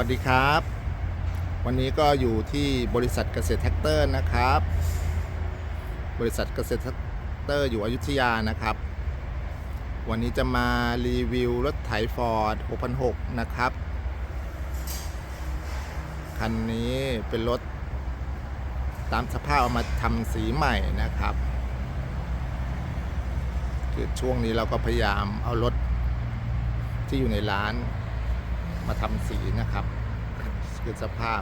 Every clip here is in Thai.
วัสดีครับ วันนี้ก็อยู่ที่บริษัทเกษตรแท็กเตอร์นะครับ บริษัทเกษตรแท็กเตอร์อยู่อยุธยานะครับ วันนี้จะมารีวิวรถไถฟอร์ด6,600นะครับ คันนี้เป็นรถตามสภาพเอามาทำสีใหม่นะครับคือช่วงนี้เราก็พยายามเอารถที่อยู่ในร้าน มาทำสีนะครับคือสภาพ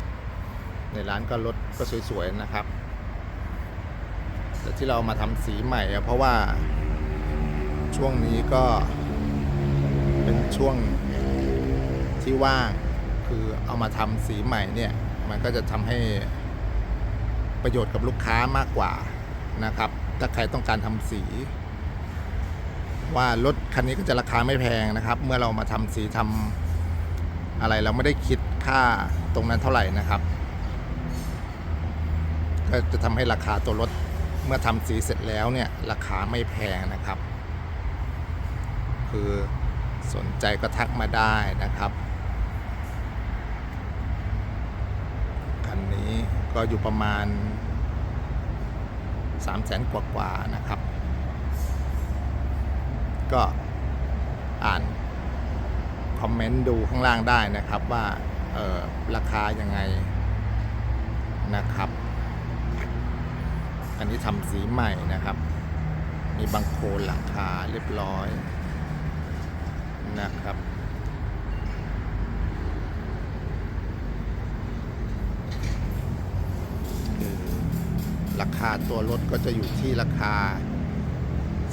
ในร้านก็รถก็สวยๆนะครับ แต่ที่เรามาทำสีใหม่เพราะว่าช่วงนี้ก็เป็นช่วงที่ว่างคือเอามาทำสีใหม่เนี่ย มันก็จะทำให้ประโยชน์กับลูกค้ามากกว่านะครับ ถ้าใครต้องการทำสี ว่ารถคันนี้ก็จะราคาไม่แพงนะครับ เมื่อเรามาทำสีทำ อะไรเราไม่ได้คิดค่าตรงนั้นเท่าไหร่นะครับ ก็จะทำให้ราคาตัวรถเมื่อทำสีเสร็จแล้วเนี่ยราคาไม่แพงนะครับ คือสนใจก็ทักมาได้นะครับคันนี้ก็อยู่ประมาณ3 0 0แสนกว่าๆนะครับ ก็ คอมเมนต์ดูข้างล่างได้นะครับว่าราคายังไงนะครับ อันนี้ทำสีใหม่นะครับ มีบังโคลหลังคาเรียบร้อยนะครับราคาตัวรถก็จะอยู่ที่ราคา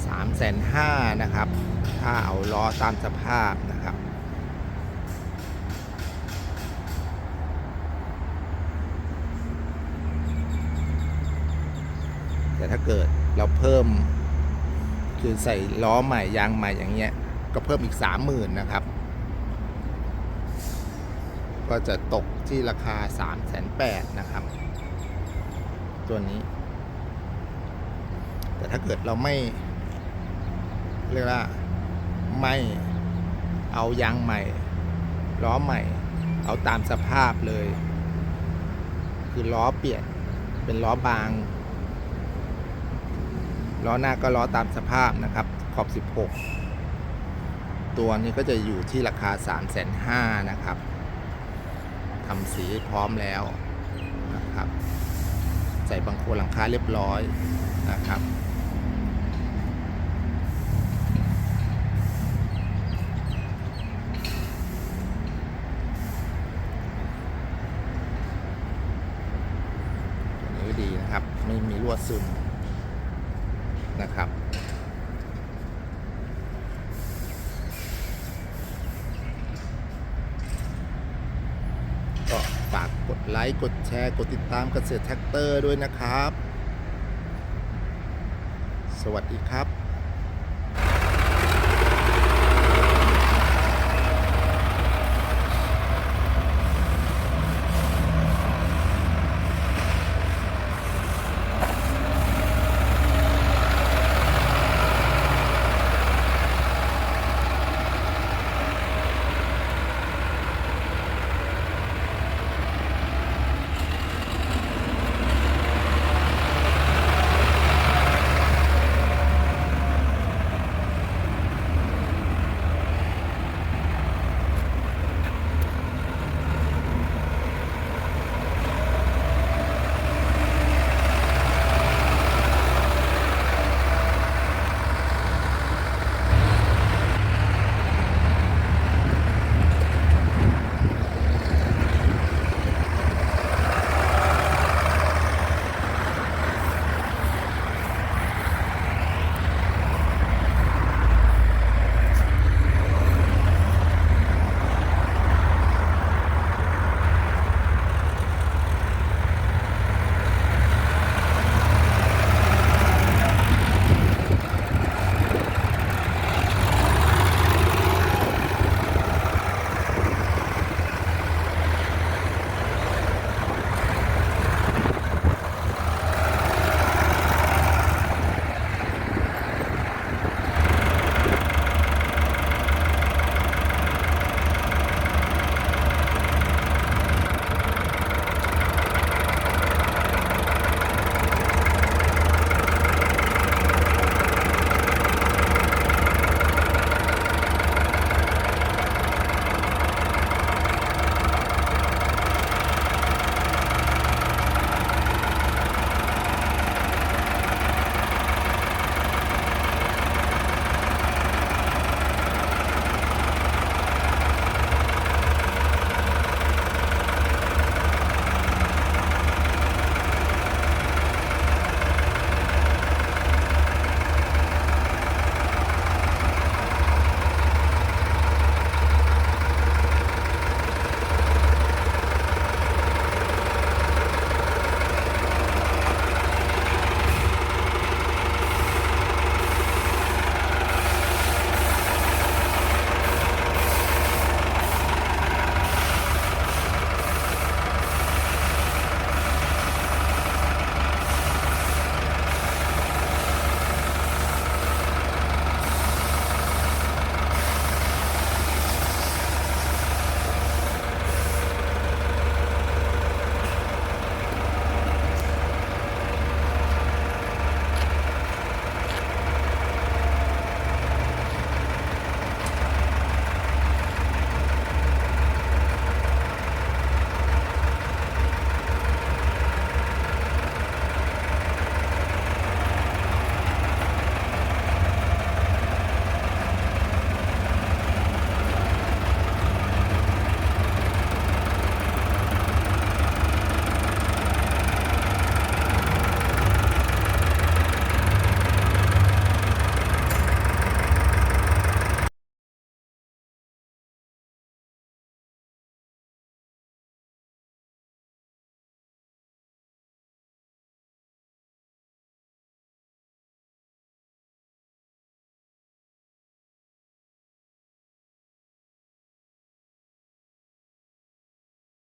3 5 0 0 0นะครับ ถ้าเอาล้อตามสภาพนะครับ แต่ถ้าเกิดเราเพิ่ม คือใส่ล้อใหม่ยางใหม่อย่างเงี้ย ก็เพิ่มอีกสามหมื่นนะครับ ก็จะตกที่ราคา3ามแสนแปดนะครับ ตัวนี้ แต่ถ้าเกิดเราไม่ เรียกว่าไม่เอายางใหม่ ล้อใหม่ เอาตามสภาพเลย คือล้อเปลี่ยนเป็นล้อบาง ล้อหน้าก็ล้อตามสภาพนะครับ ขอบ 16 ตัวนี้ก็จะอยู่ที่ราคา 3 5 0 0 0นะครับทำสีพร้อมแล้วนะครับ ใส่บังโคลนหลังคาเรียบร้อยนะครับดีนะครับ ไม่มีรั่วซึมนะครับ ก็ฝากกด ไลค์ กดแชร์ กดติดตามเกษตรแท็กเตอร์ด้วยนะครับ สวัสดีครับ